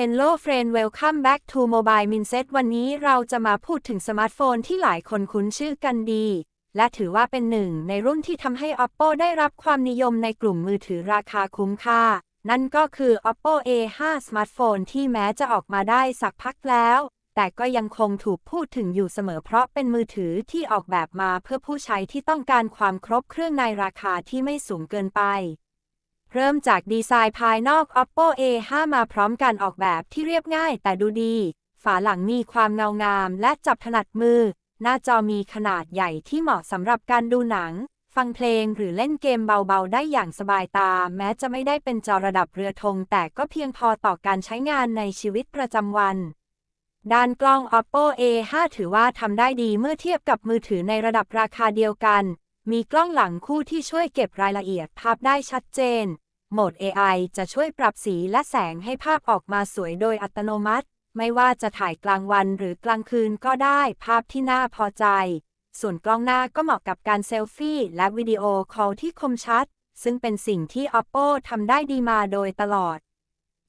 Hello friend welcome back to Mobile Mindset วันนี้เราจะมาพูดถึงสมาร์ทโฟนที่หลายคนคุ้นชื่อกันดี และถือว่าเป็นหนึ่งในรุ่นที่ทำให้ Oppo ได้รับความนิยมในกลุ่มมือถือราคาคุ้มค่า นั่นก็คือ Oppo A5 สมาร์ทโฟนที่แม้จะออกมาได้สักพักแล้ว แต่ก็ยังคงถูกพูดถึงอยู่เสมอเพราะเป็นมือถือที่ออกแบบมาเพื่อผู้ใช้ที่ต้องการความครบเครื่องในราคาที่ไม่สูงเกินไป เริ่มจากดีไซน์ภายนอก Oppo A5 มาพร้อมการออกแบบที่เรียบง่ายแต่ดูดี ฝาหลังมีความเงางามและจับถนัดมือ หน้าจอมีขนาดใหญ่ที่เหมาะสำหรับการดูหนัง ฟังเพลงหรือเล่นเกมเบาๆ ได้อย่างสบายตา แม้จะไม่ได้เป็นจอระดับเรือธงแต่ก็เพียงพอต่อการใช้งานในชีวิตประจำวันด้านกล้อง Oppo A5 ถือว่าทำได้ดีเมื่อเทียบกับมือถือในระดับราคาเดียวกัน มีกล้องหลังคู่ที่ช่วยเก็บรายละเอียดภาพได้ชัดเจน โหมด AI จะช่วยปรับสีและแสงให้ภาพออกมาสวยโดยอัตโนมัติ ไม่ว่าจะถ่ายกลางวันหรือกลางคืนก็ได้ภาพที่น่าพอใจ ส่วนกล้องหน้าก็เหมาะกับการเซลฟี่และวิดีโอคอลที่คมชัด ซึ่งเป็นสิ่งที่ Oppo ทำได้ดีมาโดยตลอด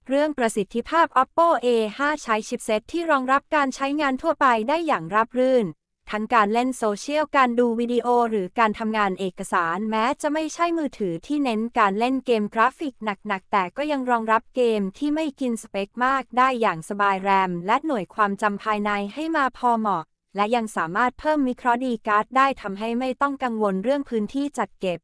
เรื่องประสิทธิภาพ Oppo A5 ใช้ชิปเซ็ตที่รองรับการใช้งานทั่วไปได้อย่างราบรื่น ทั้งการเล่นโซเชียล การดูวิดีโอ หรือการทำงานเอกสาร แม้จะไม่ใช่มือถือที่เน้นการเล่นเกมกราฟิกหนัก ๆ แต่ก็ยังรองรับเกมที่ไม่กินสเปคมากได้อย่างสบายแรม และหน่วยความจำภายในให้มาพอเหมาะ และยังสามารถเพิ่มมิครดีการ์ดได้ทำให้ไม่ต้องกังวลเรื่องพื้นที่จัดเก็บ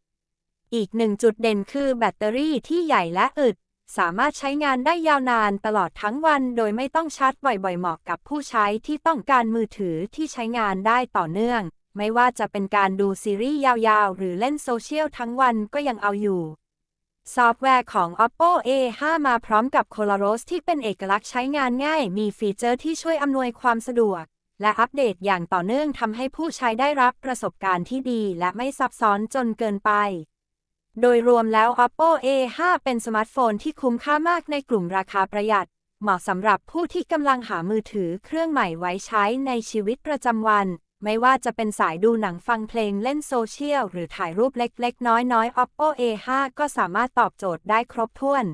อีกหนึ่งจุดเด่นคือแบตเตอรี่ที่ใหญ่และอึด สามารถใช้งานได้ยาวนานตลอดทั้งวัน โดยไม่ต้องชาร์จบ่อยๆ เหมาะกับผู้ใช้ที่ต้องการมือถือที่ใช้งานได้ต่อเนื่อง ไม่ว่าจะเป็นการดูซีรีส์ยาวๆ หรือเล่นโซเชียลทั้งวันก็ยังเอาอยู่ ซอฟต์แวร์ของ Oppo A5 มาพร้อมกับ Coloros ที่เป็นเอกลักษณ์ใช้งานง่าย มีฟีเจอร์ที่ช่วยอำนวยความสะดวก และอัปเดตอย่างต่อเนื่องทำให้ผู้ใช้ได้รับประสบการณ์ที่ดี และไม่ซับซ้อนจนเกินไป โดยรวมแล้ว Oppo A5 เป็นสมาร์ทโฟนที่คุ้มค่ามากในกลุ่มราคาประหยัด เหมาะสำหรับผู้ที่กำลังหามือถือเครื่องใหม่ไว้ใช้ในชีวิตประจำวัน ไม่ว่าจะเป็นสายดูหนังฟังเพลงเล่นโซเชียล หรือถ่ายรูปเล็กๆ น้อยๆ Oppo A5 ก็สามารถตอบโจทย์ได้ครบถ้วน